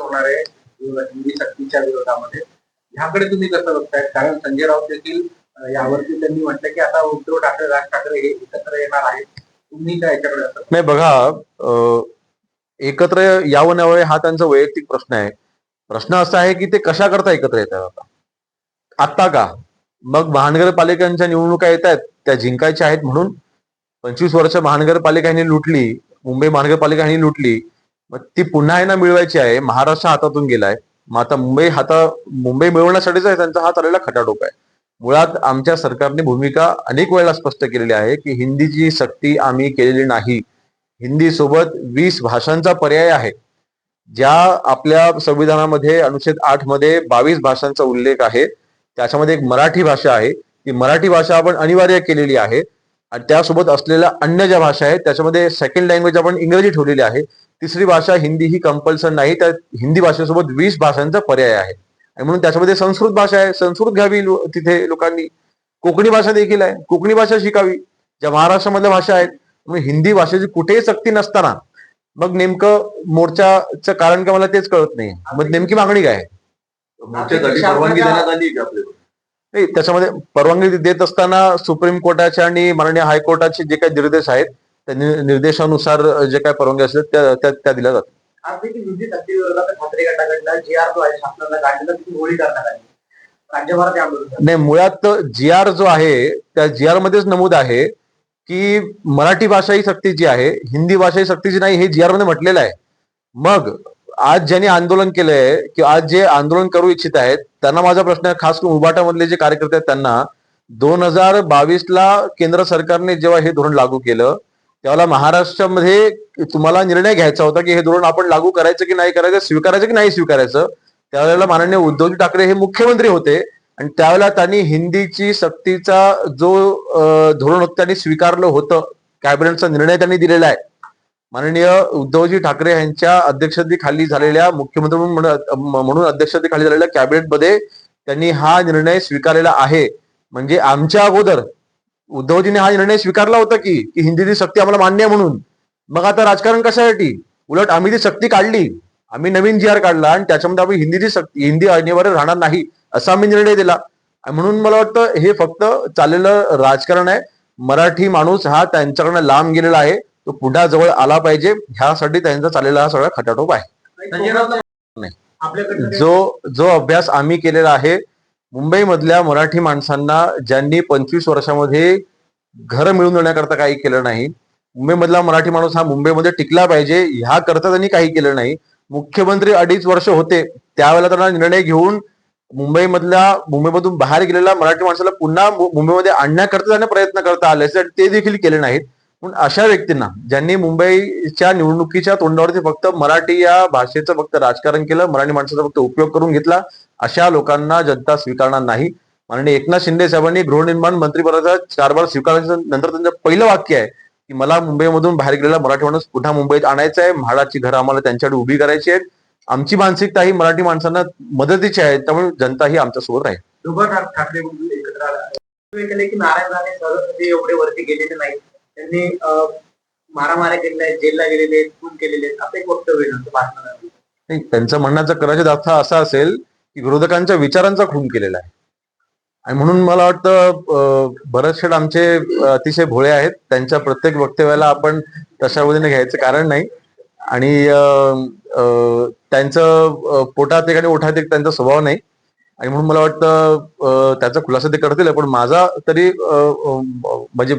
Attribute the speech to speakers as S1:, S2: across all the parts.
S1: होणार आहे हिंदी सक्तीच्या विरोधामध्ये. ह्याकडे तुम्ही कसं बघताय? कारण संजय राऊत देखील यावरती त्यांनी म्हटलं की आता उद्धव ठाकरे राज ठाकरे हे एकत्र येणार आहेत. तुम्ही काय याच्याकडे
S2: नाही बघा एकत्र यावं नव्हे हा त्यांचा वैयक्तिक प्रश्न आहे. प्रश्न असा आहे की ते कशा करता एकत्र येतात आता? आत्ता का? मग महानगरपालिकांच्या निवडणुका येत आहेत त्या जिंकायच्या आहेत म्हणून. पंचवीस वर्ष महानगरपालिकांनी लुटली मुंबई महानगरपालिकांनी लुटली. मग ती पुन्हा आहे ना मिळवायची आहे. महाराष्ट्र हातातून गेलाय. मग आता मुंबई हाता मुंबई मिळवण्यासाठीच आहे. त्यांचा हा आलेला खटाटोप आहे. मुळात आमच्या सरकारने भूमिका अनेक वेळेला स्पष्ट केलेली आहे की हिंदीची सक्ती आम्ही केलेली नाही. हिंदी सोबत वीस भाषांचा पर्याय आहे. ज्या आपल्या संविधानामध्ये अनुच्छेद आठमध्ये बावीस भाषांचा उल्लेख आहे. त्याच्यामध्ये एक मराठी भाषा आहे. ती मराठी भाषा आपण अनिवार्य केलेली आहे. आणि त्यासोबत असलेल्या अन्य ज्या भाषा आहेत त्याच्यामध्ये सेकंड लँग्वेज आपण इंग्रजी ठेवलेली आहे. तिसरी भाषा हिंदी ही कंपल्सन नाही त्या हिंदी भाषेसोबत वीस भाषांचा पर्याय आहे. आणि म्हणून त्याच्यामध्ये संस्कृत भाषा आहे. संस्कृत घ्यावी तिथे लोकांनी. कोकणी भाषा देखील आहे. कोकणी भाषा शिकावी. ज्या महाराष्ट्रामधल्या भाषा आहेत म्हणून हिंदी भाषेची कुठेही सक्ती नसताना मग नेमकं मोर्चाचं कारण का मला तेच कळत नाही. मग नेमकी मागणी काय नाही त्याच्यामध्ये परवानगी देत असताना सुप्रीम कोर्टाच्या आणि माननीय हायकोर्टाचे जे काही निर्देश आहेत निर्देशानुसार जे काही परवानगी असतात त्या त्या- त्या दिल्या जातात. नाही मुळात जी आर जो आहे त्या जी आर मध्येच नमूद आहे की मराठी भाषा ही सक्तीची आहे हिंदी भाषा ही सक्तीची नाही हे जी आरमध्ये म्हटलेलं आहे. मग आज ज्यांनी आंदोलन केलंय किंवा आज जे आंदोलन करू इच्छित आहेत त्यांना माझा प्रश्न आहे खास करून उबाटामधले जे कार्यकर्ते आहेत त्यांना दोन हजार बावीस ला केंद्र सरकारने जेव्हा हे धोरण लागू केलं त्यावेळेला महाराष्ट्रामध्ये तुम्हाला निर्णय घ्यायचा होता की हे धोरण आपण लागू करायचं की नाही करायचं स्वीकारायचं की नाही स्वीकारायचं त्यावेळेला माननीय उद्धवजी ठाकरे हे मुख्यमंत्री होते आणि त्यावेळेला त्यांनी हिंदीची सक्तीचा जो धोरण होतं त्यांनी स्वीकारलं होतं. कॅबिनेटचा निर्णय त्यांनी दिलेला आहे. माननीय उद्धवजी ठाकरे यांच्या अध्यक्षतेखाली झालेल्या मुख्यमंत्री म्हणून म्हणून अध्यक्षतेखाली झालेल्या कॅबिनेटमध्ये त्यांनी हा निर्णय स्वीकारलेला आहे. म्हणजे आमच्या अगोदर उद्धवजीने हा निर्णय स्वीकारला होता की की हिंदीची सक्ती आम्हाला मान्य आहे म्हणून. मग आता राजकारण कशासाठी उलट आम्ही ती सक्ती काढली. आम्ही नवीन जी आर काढला आणि त्याच्यामध्ये आम्ही हिंदीची सक्ती हिंदी अनिवार्य राहणार नाही असा आम्ही निर्णय दिला. म्हणून मला वाटतं हे फक्त चाललेलं राजकारण आहे. मराठी माणूस हा त्यांच्याकडनं लांब गेलेला आहे. तो पुन्हा जवळ आला पाहिजे. ह्यासाठी त्यांचा चाललेला हा सगळा खटाटोप आहे. जो जो अभ्यास आम्ही केलेला आहे मुंबईमधल्या मराठी माणसांना ज्यांनी पंचवीस वर्षामध्ये घर मिळून देण्याकरता काही केलं नाही मुंबईमधला मराठी माणूस हा मुंबईमध्ये टिकला पाहिजे ह्या करता त्यांनी काही केलं नाही. मुख्यमंत्री अडीच वर्ष होते त्यावेळेला त्यांना निर्णय घेऊन मुंबईमधल्या मुंबईमधून बाहेर गेलेल्या मराठी माणसाला पुन्हा मुंबईमध्ये आणण्याकरता त्यांना प्रयत्न करता आले ते देखील केले नाहीत. पण अशा व्यक्तींना ज्यांनी मुंबईच्या निवडणुकीच्या तोंडावरती फक्त मराठी या भाषेचं फक्त राजकारण केलं मराठी माणसाचा फक्त उपयोग करून घेतला अशा लोकांना जनता स्वीकारणार नाही. माननीय एकनाथ शिंदे साहेबांनी गृहनिर्माण मंत्रिपदाचा बार स्वीकारल्याच्या नंतर त्यांचं पहिलं वाक्य आहे की मला मुंबईमधून बाहेर गेलेला मराठी माणूस पुन्हा मुंबईत आणायचा आहे म्हाडाची घरं आम्हाला त्यांच्याकडे उभी करायची आहेत. आमची मानसिकता ही मराठी माणसांना मदतीची आहे त्यामुळे जनता ही आमच्यासोबत राहील.
S1: ठाकरे एकत्र की नारायण राणे एवढे वरती गेलेले नाही त्यांनी मारामाऱ्या केलेल्या आहेत जेलला गेलेले आहेत खून केलेले आहेत. असं एक वक्तव्य
S2: नाही, त्यांचं म्हणण्याचा कदाचित अर्थ असा असेल की विरोधकांच्या विचारांचा खून केलेला आहे. आणि म्हणून मला वाटतं अं, आमचे अतिशय भोळे आहेत. त्यांच्या प्रत्येक वक्तव्याला आपण तशा वतीने घ्यायचं कारण नाही. आणि त्यांचं पोटात एक आणि ओठात एक त्यांचा स्वभाव नाही. आणि म्हणून मला वाटतं त्याचा खुलासा ते करतील पण माझा तरी म्हणजे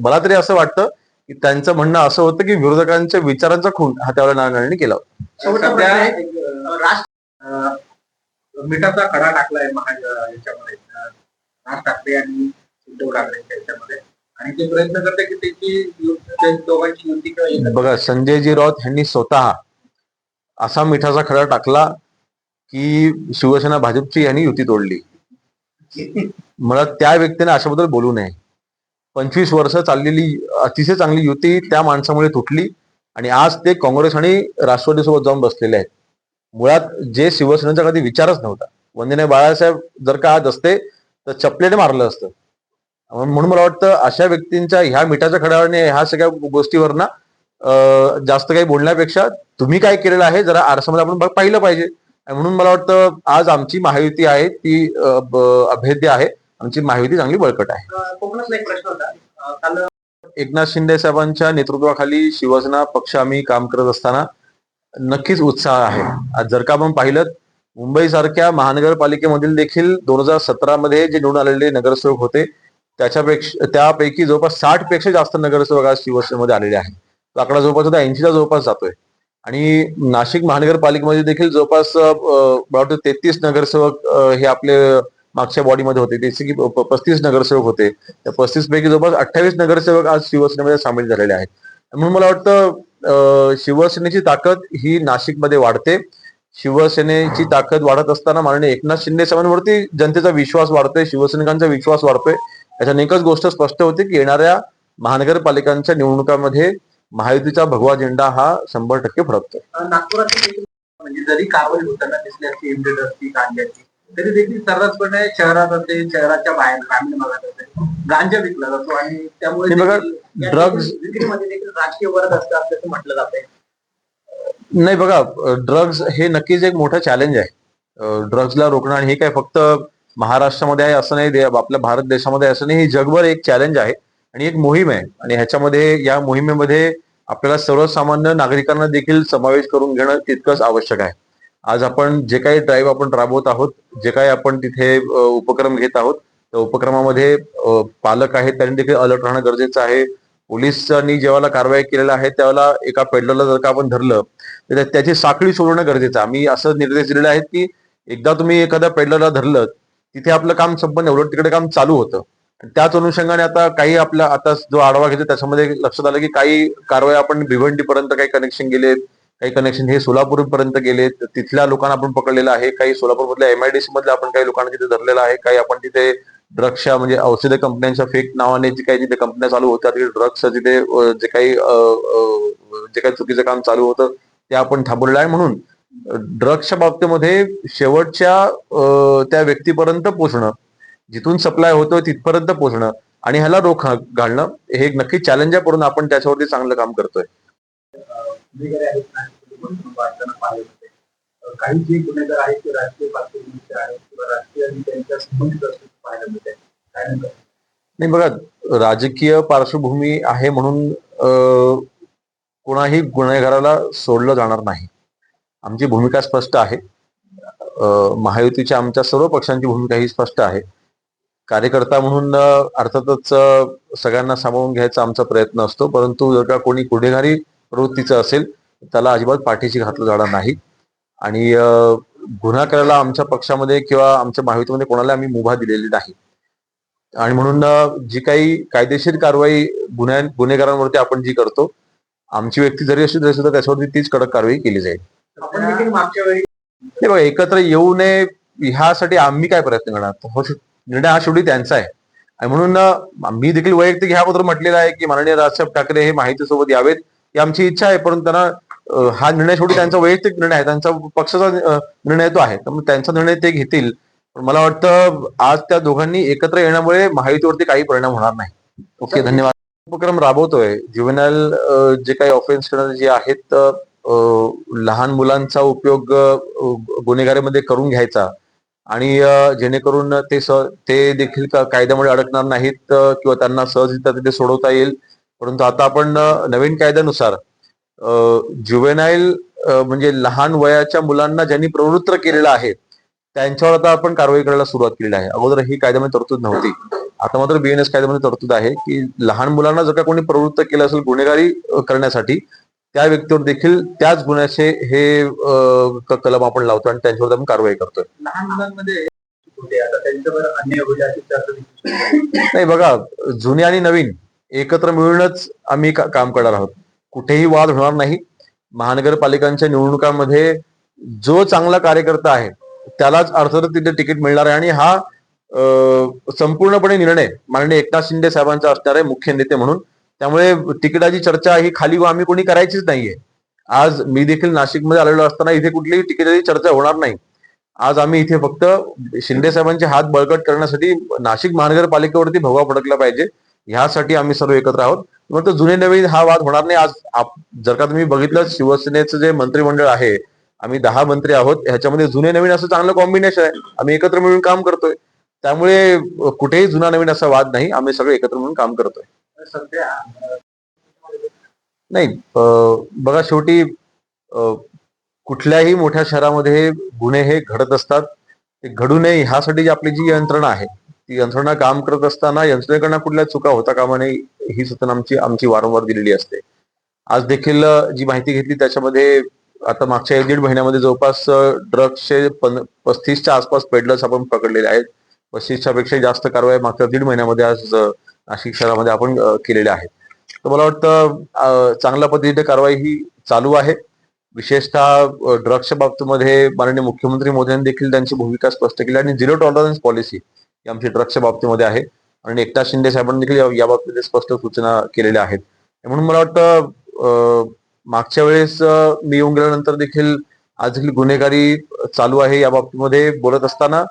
S2: मला तरी असं वाटतं की त्यांचं म्हणणं असं होतं की विरोधकांच्या विचारांचा खून हा त्यावेळेला नारायणांनी केला होता.
S1: मिठाचा खडा टाकलाय याच्यामध्ये राज ठाकरे आणि उद्धव ठाकरेंच्या याच्यामध्ये. आणि ते प्रयत्न करते की त्याची दोघांची युती
S2: बघा संजयजी राऊत यांनी स्वतः असा मिठाचा खडा टाकला की शिवसेना भाजपची यांनी युती तोडली. मला त्या व्यक्तीने अशाबद्दल बोलू नये. पंचवीस वर्ष चाललेली अतिशय चांगली युती त्या माणसामुळे तुटली आणि आज ते काँग्रेस आणि राष्ट्रवादीसोबत जाऊन बसलेले आहेत. मुळात जे शिवसेनेचा कधी विचारच नव्हता. वंदने बाळासाहेब जर का आज असते तर चपलेने मारलं असतं. म्हणून मला वाटतं अशा व्यक्तींच्या ह्या मिठाच्या खड्यावरने ह्या सगळ्या गोष्टीवर ना जास्त काही बोलण्यापेक्षा तुम्ही काय केलेलं आहे जरा आरसामध्ये आपण पाहिलं पाहिजे. म्हणून मला वाटतं आज आमची महायुती आहे ती अभेद्य आहे. आमची महायुती चांगली बळकट आहे. एकनाथ शिंदे साहेबांच्या नेतृत्वाखाली शिवसेना पक्ष आम्ही काम करत असताना नक्कीच उत्साह आहे. आज जर का आपण पाहिलं मुंबई सारख्या महानगरपालिकेमधील देखील दोन हजार सतरा मध्ये जे निवडून आलेले नगरसेवक होते त्याच्यापेक्षा त्यापैकी जवळपास साठपेक्षा जास्त नगरसेवक आज शिवसेनेमध्ये आलेले आहेत. तो आकडा जवळपास आता ऐंशीच्या जवळपास जातोय. आणि नाशिक महानगरपालिकेमध्ये देखील जवळपास मला वाटतं तेहतीस नगरसेवक हे आपले मागच्या बॉडीमध्ये होते. जसे की पस्तीस नगरसेवक होते. त्या पस्तीस पैकी जवळपास अठ्ठावीस नगरसेवक आज शिवसेनेमध्ये सामील झालेले आहेत. म्हणून मला वाटतं शिवसेनेची ताकद ही नाशिकमध्ये वाढते. शिवसेनेची ताकद वाढत असताना माननीय एकनाथ शिंदे साहेबांवरती जनतेचा विश्वास वाढतोय शिवसैनिकांचा विश्वास वाढतोय. याच्याने एकच गोष्ट स्पष्ट होते की येणाऱ्या महानगरपालिकांच्या निवडणुकांमध्ये महायुतीचा भगवा झेंडा हा शंभर टक्के
S1: नागपुरातील देखील म्हणजे जरी कारवाई होताना दिसली असती एमडेडसची गांजाची तरी देखील सर्रासपणे शहरात असेल शहराच्या बाहेर ग्रामीण भागात असेल गांजा विकला जातो आणि त्यामुळे देखील राजकीय वर्ग असतं असं म्हटलं जातंय
S2: नाही बघा ड्रग्ज हे नक्कीच एक मोठं चॅलेंज आहे. ड्रग्जला रोखणं आणि हे काय फक्त महाराष्ट्रामध्ये आहे असं नाही आपल्या भारत देशामध्ये असं नाही हे जगभर एक चॅलेंज आहे. आणि एक मोहीम आहे. आणि ह्याच्यामध्ये या मोहिमेमध्ये आपल्याला सर्वसामान्य नागरिकांना देखील समावेश करून घेणं तितकंच आवश्यक आहे. आज आपण जे काही ड्राईव्ह आपण राबवत आहोत जे काही आपण तिथे उपक्रम घेत आहोत त्या उपक्रमामध्ये पालक आहेत त्यांनी देखील अलर्ट राहणं गरजेचं आहे. पोलिसांनी जेव्हा कारवाई केलेला आहे त्यावेळेला एका पेडलरला जर का आपण धरलं तर त्याची साखळी सोडवणं गरजेचं आहे. आम्ही असं निर्देश दिलेले आहेत की एकदा तुम्ही एखाद्या पेडलरला धरलं तिथे आपलं काम संपन्न एवढं तिकडे काम चालू होतं. त्याच अनुषंगाने आता काही आपला आता जो आढावा घेतो त्याच्यामध्ये लक्षात आलं की काही कारवाई आपण भिवंडीपर्यंत काही कनेक्शन गेलेत काही कनेक्शन हे सोलापूर पर्यंत गेलेत तिथल्या लोकांना आपण पकडलेलं आहे काही सोलापूर मधल्या एमआयडीसी मधल्या आपण काही लोकांना तिथे धरलेलं आहे काही आपण तिथे ड्रग्सच्या म्हणजे औषध कंपन्यांच्या फेक नावाने जे काही तिथे कंपन्या चालू होत्या तिथे ड्रग्स तिथे जे काही जे काही चुकीचं काम चालू होतं ते आपण थांबवलेलं आहे म्हणून ड्रग्सच्या बाबतीमध्ये शेवटच्या त्या व्यक्तीपर्यंत पोहोचणं जिथून सप्लाय होतो तिथपर्यंत पोहोचणं आणि ह्याला रोख घालणं हे एक नक्की चॅलेंज आहे म्हणून आपण त्याच्यावरती चांगलं काम करतोय.
S1: काही जे गुन्हेगार आहेत ते राजकीय पार्श्वभूमीचे आहेत किंवा राजकीय त्यांच्या संबंधित असल्याचं पाहायला मिळते काय म्हणतात?
S2: नाही बघा राजकीय पार्श्वभूमी आहे म्हणून कोणाही गुन्हेगाराला सोडलं जाणार नाही. आमची भूमिका स्पष्ट आहे. महायुतीच्या आमच्या सर्व पक्षांची भूमिका ही स्पष्ट आहे. कार्यकर्ता म्हणून अर्थातच सगळ्यांना सामावून घ्यायचा आमचा प्रयत्न असतो. परंतु जर का कोणी गुन्हेगारी प्रवृत्तीचं असेल त्याला अजिबात पाठीशी घातलं जाणार नाही. आणि गुन्हा करायला आमच्या पक्षामध्ये किंवा आमच्या महायुतीमध्ये कोणाला आम्ही मुभा दिलेली नाही. आणि म्हणून जी काही कायदेशीर कारवाई गुन्ह्या गुन्हेगारांवरती आपण जी करतो आमची व्यक्ती जरी असली तरी सुद्धा त्याच्यावरती तीच कडक कारवाई केली जाईल. बघा एकत्र येऊ नये ह्यासाठी आम्ही काय प्रयत्न करणार? निर्णय हा शेवटी त्यांचा आहे. आणि म्हणून मी देखील वैयक्तिक ह्याबद्दल म्हटलेलं आहे की माननीय राजसाहेब ठाकरे हे माहितीसोबत यावेत. ही आमची इच्छा आहे परंतु त्यांना हा निर्णय शेवटी त्यांचा वैयक्तिक निर्णय आहे. त्यांचा पक्षाचा निर्णय तो आहे. त्यामुळे त्यांचा निर्णय ते घेतील. पण मला वाटतं आज त्या दोघांनी एकत्र येण्यामुळे महायुतीवरती काही परिणाम होणार नाही. ओके धन्यवाद. उपक्रम राबवतोय. ज्युवेनाईल जे काही ऑफेन्स करणारे जे आहेत लहान मुलांचा उपयोग गुन्हेगारीमध्ये करून घ्यायचा. आणि जेणेकरून ते स ते देखील कायद्यामुळे अडकणार नाहीत किंवा त्यांना सहजरित्या तिथे सोडवता येईल. परंतु आता आपण नवीन कायद्यानुसार ज्युवेनाईल म्हणजे लहान वयाच्या मुलांना ज्यांनी प्रवृत्त केलेलं आहे त्यांच्यावर आता आपण कारवाई करायला सुरुवात केलेली आहे. अगोदर ही कायद्यामध्ये तरतूद नव्हती. आता मात्र बीएनएस कायद्यामध्ये तरतूद आहे की लहान मुलांना जर का कोणी प्रवृत्त केलं असेल गुन्हेगारी करण्यासाठी त्या व्यक्तीवर देखील त्याच गुन्ह्याचे हे कलम आपण लावतो आणि त्यांच्यावर आपण कारवाई करतोय.
S1: लहान मुलांमध्ये.
S2: नाही. बघा जुने आणि नवीन एकत्र मिळूनच आम्ही का- काम करणार आहोत. कुठेही वाद होणार नाही. महानगरपालिकांच्या निवडणुकांमध्ये जो चांगला कार्यकर्ता आहे त्यालाच अर्थातच तिथे तिकीट मिळणार आहे आणि हा संपूर्णपणे निर्णय माननीय एकनाथ शिंदे साहेबांचा असणार आहे मुख्य नेते म्हणून. त्यामुळे तिकिटाची चर्चा ही खाली आम्ही कोणी करायचीच नाहीये. आज मी देखील नाशिकमध्ये आलेलो असताना इथे कुठलीही तिकिटाची चर्चा होणार नाही. आज आम्ही इथे फक्त शिंदे साहेबांचे हात बळकट करण्यासाठी नाशिक महानगरपालिकेवरती भगवा फडकला पाहिजे. ह्यासाठी आम्ही सर्व एकत्र आहोत. मग जुने नवीन हा वाद होणार नाही. आज आप- जर का तुम्ही बघितलं शिवसेनेचं जे मंत्रिमंडळ आहे आम्ही दहा मंत्री आहोत. ह्याच्यामध्ये जुने नवीन असं चांगलं कॉम्बिनेशन आहे. आम्ही एकत्र मिळून काम करतोय. त्यामुळे कुठेही जुना नवीन असा वाद नाही. आम्ही सगळे एकत्र मिळून काम करतोय. नाही बघा शेवटी कुठल्याही मोठ्या शहरामध्ये गुन्हे हे घडत असतात. ते घडू नये ह्यासाठी जी आपली जी यंत्रणा आहे ती यंत्रणा काम करत असताना यंत्रणेकडनं कुठल्या चुका होता कामा नये ही सूचना आमची आमची वारंवार दिलेली असते. आज देखील जी माहिती घेतली त्याच्यामध्ये आता मागच्या एक दीड महिन्यामध्ये जवळपास ड्रग्सचे पस्तीसच्या आसपास पेडलर्स आपण पकडलेले आहेत. पस्तीसच्या पेक्षा जास्त कारवाई मागच्या दीड महिन्यामध्ये आज नाशिक शहरामध्ये आपण केलेले केलेल्या आहेत. तर मला वाटतं चांगल्या पद्धतीने कारवाई ही चालू आहे. विशेषतः ड्रग्सच्या बाबतीमध्ये माननीय मुख्यमंत्री मोदींनी देखील त्यांची भूमिका स्पष्ट केली आणि झिरो टॉलरन्स पॉलिसी ही आमची ड्रग्सच्या बाबतीमध्ये आहे. आणि एकनाथ शिंदे साहेबांनी देखील या- बाबतीत स्पष्ट सूचना केलेल्या आहेत. म्हणून मला वाटतं मागच्या वेळेस मी येऊन गेल्यानंतर देखील आज देखील गुन्हेगारी चालू आहे या बाबतीमध्ये बोलत असताना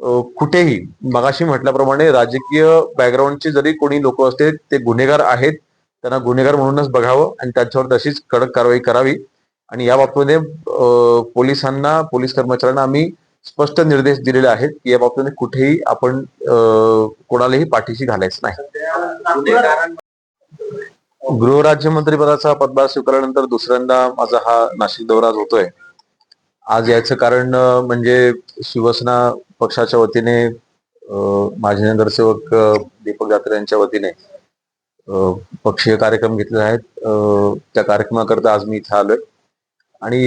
S2: कुठेही मगाशी म्हटल्याप्रमाणे राजकीय बॅकग्राऊंडचे जरी कोणी लोक असते ते गुन्हेगार आहेत त्यांना गुन्हेगार म्हणूनच बघावं आणि त्यांच्यावर तशीच कडक कारवाई करावी. आणि या बाबतीमध्ये पोलिसांना पोलीस कर्मचाऱ्यांना आम्ही स्पष्ट निर्देश दिलेले आहेत की या बाबतीमध्ये कुठेही आपण कोणालाही पाठीशी घालायचं नाही.
S1: गृहराज्यमंत्रीपदाचा
S2: गृहराज्यमंत्री पदाचा पदभार स्वीकारल्यानंतर दुसऱ्यांदा माझा हा नाशिक दौरा होतोय. आज याचं कारण म्हणजे शिवसेना पक्षाच्या वतीने माजी नगरसेवक दीपक जात्रे यांच्या वतीने पक्षीय कार्यक्रम घेतले आहेत. त्या कार्यक्रमाकरता आज मी इथे आलोय. आणि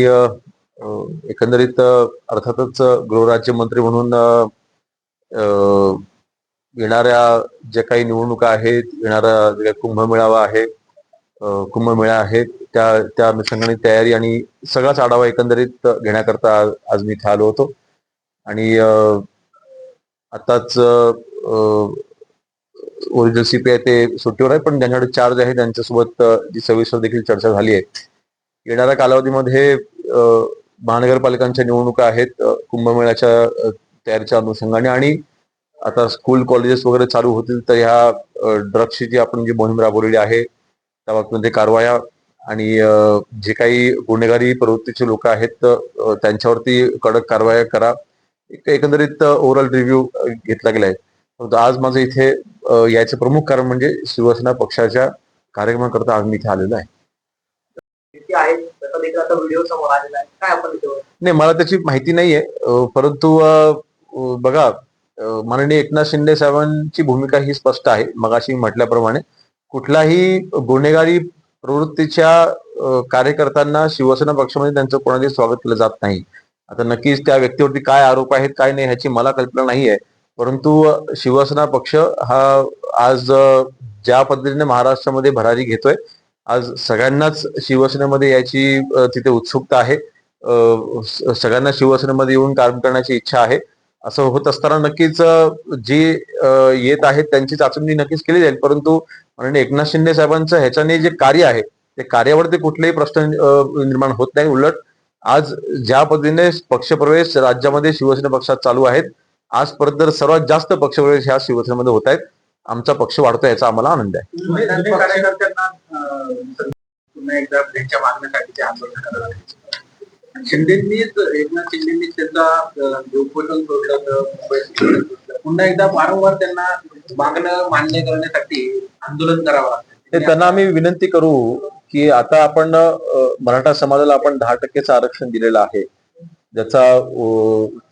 S2: एकंदरीत अर्थातच गृहराज्यमंत्री म्हणून येणाऱ्या ज्या काही निवडणुका आहेत येणारा जे काही कुंभमेळावा आहे कुंभमेळा आहे. त्या त्या अनुषंगाने तयारी आणि सगळाच आढावा एकंदरीत घेण्याकरता आज- मी इथे आलो होतो. आणि अ, आताच ओरिजिनल सीपीआय ते सुट्टीवर आहे पण ज्यांच्याकडे चार्ज आहे त्यांच्यासोबत जी सविस्तर देखील चर्चा झाली आहे. येणाऱ्या कालावधीमध्ये महानगरपालिकांच्या निवडणुका आहेत कुंभमेळ्याच्या तयारीच्या अनुषंगाने आणि आता स्कूल कॉलेजेस वगैरे चालू होतील तर ह्या ड्रग्सची जी आपण जी मोहीम राबवलेली आहे त्या बाबतीमध्ये कारवाया आणि जे काही गुन्हेगारी प्रवृत्तीचे लोक आहेत त्यांच्यावरती कडक कारवाया करा. एक एकंदरीत ओव्हरऑल रिव्ह्यू घेतला गेलाय. परंतु आज माझं इथे याचं प्रमुख कारण म्हणजे शिवसेना पक्षाच्या कार्यक्रमाकरता आज मी इथे आलेलो आहे.
S3: आहे.
S2: नाही मला त्याची माहिती नाहीये परंतु बघा माननीय एकनाथ शिंदे साहेबांची भूमिका ही स्पष्ट आहे. मगाशी म्हटल्याप्रमाणे कुठलाही गुन्हेगारी प्रवृत्तीच्या कार्यकर्त्यांना शिवसेना पक्षामध्ये त्यांचं कोणाचे स्वागत केलं जात नाही. आता नक्कीच त्या व्यक्तीवरती काय आरोप आहेत काय नाही ह्याची मला कल्पना नाही आहे परंतु शिवसेना पक्ष हा आज ज्या पद्धतीने महाराष्ट्रामध्ये भरारी घेतोय आज सगळ्यांनाच शिवसेनेमध्ये याची तिथे उत्सुकता आहे. सगळ्यांना शिवसेनेमध्ये येऊन काम करण्याची इच्छा आहे. असं होत असताना नक्कीच जे येत आहेत त्यांची चाचणी नक्कीच केली जाईल. परंतु माननीय एकनाथ शिंदे साहेबांचं ह्याच्याने जे कार्य आहे ते कार्यावरती कुठलेही प्रश्न निर्माण होत नाही. उलट आज ज्या पद्धतीने पक्षप्रवेश राज्यामध्ये शिवसेना पक्षात चालू आहेत आजपर्यंत सर्वात जास्त पक्षप्रवेश ह्या शिवसेनेमध्ये होत आहेत आमचा पक्ष वाढतो याचा आम्हाला आनंद आहे.
S1: शिंदेंनीच एकनाथ शिंदेंनीच त्यांचा उपोषण सोडलं पुन्हा एकदा वारंवार त्यांना मागणं मान्य करण्यासाठी आंदोलन करावं लागतं.
S2: त्यांना आम्ही विनंती करू की आता आपण मराठा समाजाला आपण दहा टक्केचं आरक्षण दिलेलं आहे. ज्याचा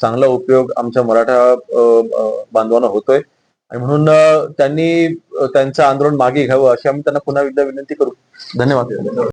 S2: चांगला उपयोग आमच्या मराठा बांधवांना होतोय. आणि म्हणून त्यांनी त्यांचं आंदोलन मागे घ्यावं अशी आम्ही त्यांना पुन्हा एकदा विनंती करू. धन्यवाद.